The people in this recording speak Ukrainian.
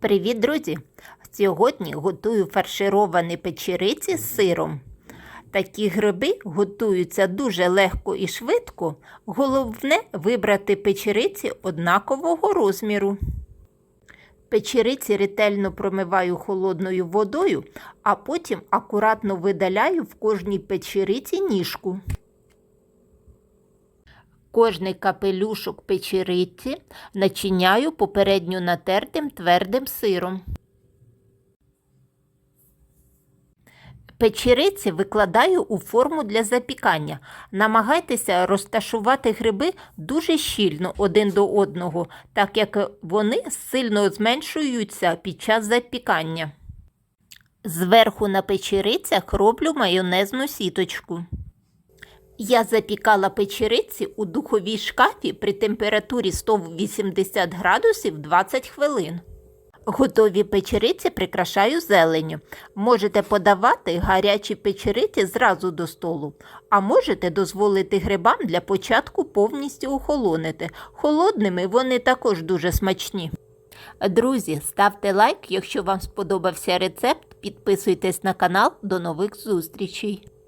Привіт, друзі! Сьогодні готую фаршировані печериці з сиром. Такі гриби готуються дуже легко і швидко. Головне вибрати печериці однакового розміру. Печериці ретельно промиваю холодною водою, а потім акуратно видаляю в кожній печериці ніжку. Кожний капелюшок печериці начиняю попередньо натертим твердим сиром. Печериці викладаю у форму для запікання. Намагайтеся розташувати гриби дуже щільно один до одного, так як вони сильно зменшуються під час запікання. Зверху на печерицях роблю майонезну сіточку. Я запікала печериці у духовій шкафі при температурі 180 градусів 20 хвилин. Готові печериці прикрашаю зеленню. Можете подавати гарячі печериці зразу до столу, а можете дозволити грибам для початку повністю охолонити. Холодними вони також дуже смачні. Друзі, ставте лайк, якщо вам сподобався рецепт, підписуйтесь на канал. До нових зустрічей!